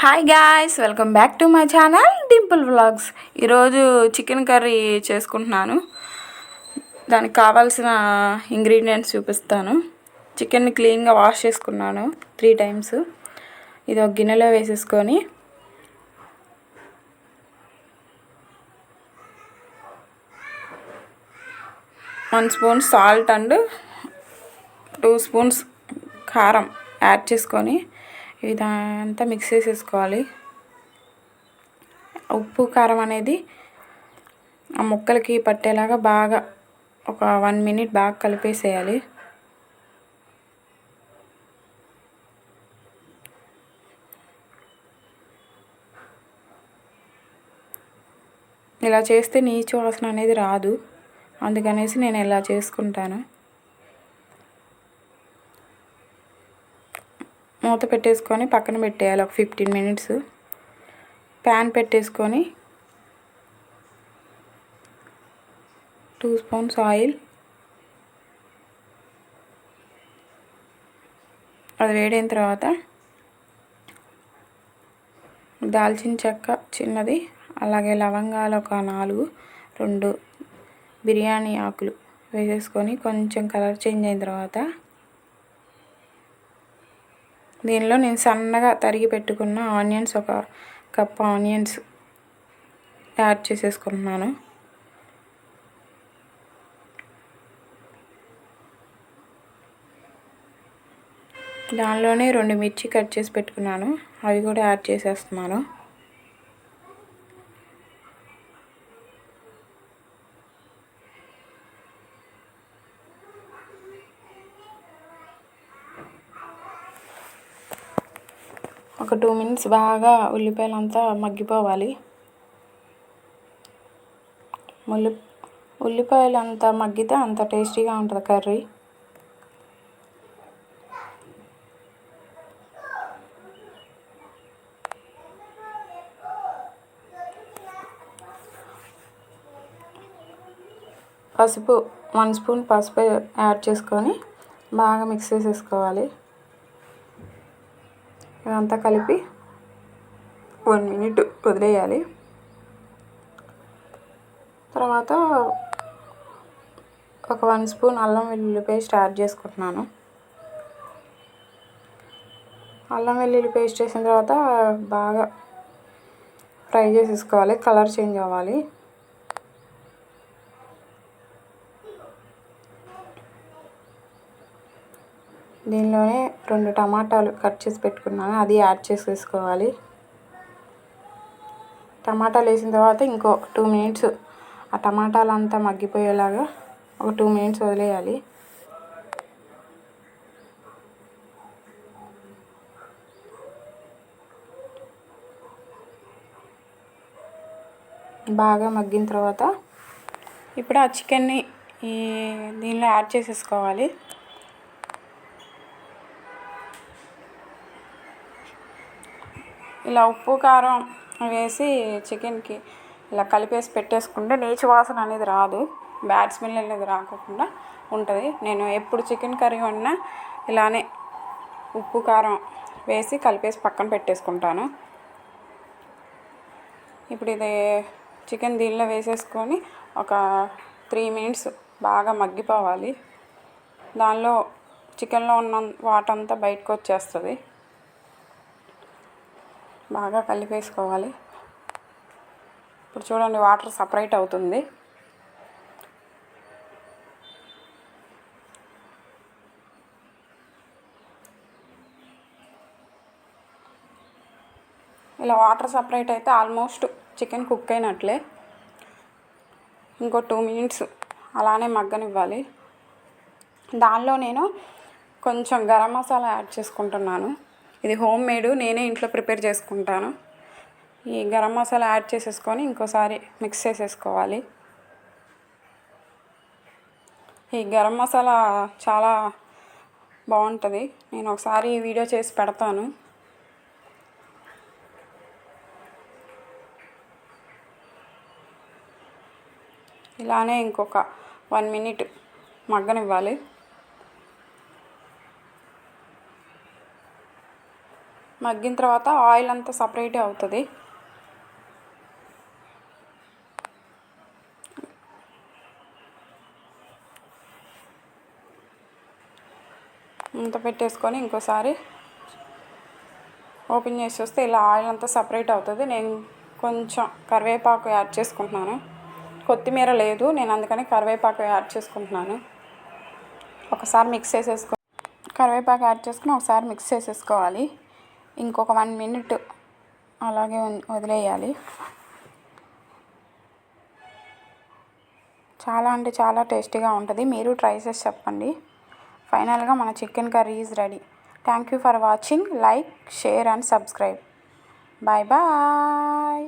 Hi guys welcome back to my channel Dimple vlogs ఈరోజు chicken curry చేసుకుంటున్నాను. దానికి కావాల్సిన ఇంగ్రీడియంట్స్ చూపిస్తాను. చికెన్ని క్లీన్గా వాష్ చేసుకున్నాను త్రీ టైమ్స్ ఇది ఒక గిన్నెలో వేసేసుకొని. One spoon salt and two spoons కారం యాడ్ చేసుకొని ఇదంతా మిక్స్ చేసేసుకోవాలి. ఉప్పు కారం అనేది ఆ ముక్కలకి పట్టేలాగా బాగా ఒక వన్ మినిట్ బాగా కలిపేసేయాలి. ఇలా చేస్తే నీచు వాసన అనేది రాదు. అందుకనేసి నేను ఇలా చేసుకుంటాను. మూత పెట్టేసుకొని పక్కన పెట్టేయాలి ఒక ఫిఫ్టీన్ మినిట్స్. ప్యాన్ పెట్టేసుకొని టూ స్పూన్స్ ఆయిల్. అది వేడైన తర్వాత దాల్చిన చెక్క చిన్నది అలాగే లవంగాలు ఒక నాలుగు రెండు బిర్యానీ ఆకులు వేసేసుకొని కొంచెం కలర్ చేంజ్ అయిన తర్వాత దీనిలో నేను సన్నగా తరిగి పెట్టుకున్న ఆనియన్స్ ఒక కప్ ఆనియన్స్ యాడ్ చేసేసుకుంటున్నాను. దానిలోనే రెండు మిర్చి కట్ చేసి పెట్టుకున్నాను. అవి కూడా యాడ్ చేసేస్తున్నాను. ఒక టూ మినిట్స్ బాగా ఉల్లిపాయలు అంతా మగ్గిపోవాలి. ఉల్లి ఉల్లిపాయలు అంత మగ్గితే అంత టేస్టీగా ఉంటుంది కర్రీ. పసుపు వన్ స్పూన్ పసుపు యాడ్ చేసుకొని బాగా మిక్స్ చేసేసుకోవాలి. ఇదంతా కలిపి వన్ మినిట్ వదిలేయాలి. తర్వాత ఒక వన్ స్పూన్ అల్లం వెల్లుల్లి పేస్ట్ యాడ్ చేసుకుంటున్నాను. అల్లం వెల్లుల్లి పేస్ట్ చేసిన తర్వాత బాగా ఫ్రై చేసేసుకోవాలి కలర్ చేంజ్ అవ్వాలి. దీనిలోనే రెండు టమాటాలు కట్ చేసి పెట్టుకున్నాను. అది యాడ్ చేసేసుకోవాలి. టమాటాలు వేసిన తర్వాత ఇంకో టూ మినిట్స్ ఆ టమాటాలు అంతా మగ్గిపోయేలాగా ఒక టూ మినిట్స్ వదిలేయాలి. బాగా మగ్గిన తర్వాత ఇప్పుడు ఆ చికెన్ని ఈ దీనిలో యాడ్ చేసేసుకోవాలి. ఇలా ఉప్పు కారం వేసి చికెన్కి ఇలా కలిపేసి పెట్టేసుకుంటే నీచు వాసన అనేది రాదు. బ్యాడ్ స్మెల్ అనేది రాకుండా ఉంటుంది. నేను ఎప్పుడు చికెన్ కర్రీ వండినా ఇలానే ఉప్పు కారం వేసి కలిపేసి పక్కన పెట్టేసుకుంటాను. ఇప్పుడు ఇది చికెన్ దీనిలో వేసేసుకొని ఒక త్రీ మినిట్స్ బాగా మగ్గిపోవాలి. దానిలో చికెన్లో ఉన్న వాటంతా బయటకు వచ్చేస్తుంది. బాగా కలిపేసుకోవాలి. ఇప్పుడు చూడండి వాటర్ సపరేట్ అవుతుంది. ఇలా వాటర్ సపరేట్ అయితే ఆల్మోస్ట్ చికెన్ కుక్ అయినట్లే. ఇంకో టూ మినిట్స్ అలానే మగ్గనివ్వాలి. దానిలో నేను కొంచెం గరం మసాలా యాడ్ చేసుకుంటున్నాను. ఇది హోమ్ మేడ్ నేనే ఇంట్లో ప్రిపేర్ చేసుకుంటాను. ఈ గరం మసాలా యాడ్ చేసేసుకొని ఇంకోసారి మిక్స్ చేసేసుకోవాలి. ఈ గరం మసాలా చాలా బాగుంటుంది. నేను ఒకసారి వీడియో చేసి పెడతాను. ఇలానే ఇంకొక వన్ మినిట్ మగ్గనివ్వాలి. మగ్గిన తర్వాత ఆయిల్ అంతా సపరేటే అవుతుంది. ఇంత పెట్టేసుకొని ఇంకోసారి ఓపెన్ చేసి వస్తే ఇలా ఆయిల్ అంతా సపరేట్ అవుతుంది. నేను కొంచెం కరివేపాకు యాడ్ చేసుకుంటున్నాను. కొత్తిమీర లేదు నేను అందుకని కరివేపాకు యాడ్ చేసుకుంటున్నాను. ఒకసారి మిక్స్ చేసేసుకో కరివేపాకు యాడ్ చేసుకుని ఒకసారి మిక్స్ చేసేసుకోవాలి. ఇంకొక వన్ మినిట్ అలాగే వదిలేయాలి. చాలా అంటే చాలా టేస్టీగా ఉంటుంది. మీరు ట్రై చేసి చెప్పండి. ఫైనల్గా మన chicken curry is ready thank you for watching like share and subscribe bye bye